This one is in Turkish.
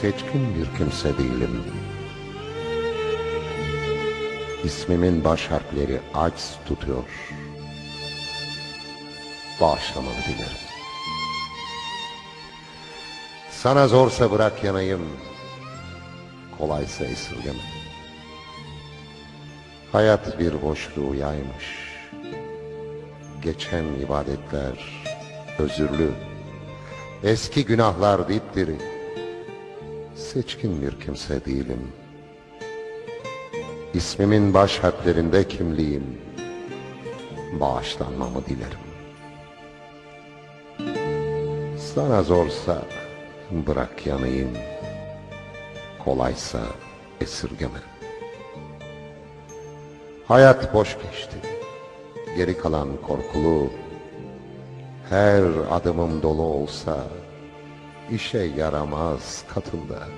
seçkin bir kimse değilim. İsmimin baş harfleri aciz tutuyor. Bağışlamanı dilerim. Sana zorsa bırak yanayım, kolaysa esirgeme. Hayat bir boşluğu yaymış. Geçen ibadetler özürlü. Eski günahlar dipdiri. Seçkin bir kimse değilim. İsmimin baş harflerinde kimliğim. Bağışlanmamı dilerim. Sana zorsa bırak yanayım. Kolaysa esirgeme. Hayat boş geçti. Geri kalan korkulu. Her adımım dolu olsa işe yaramaz katılda.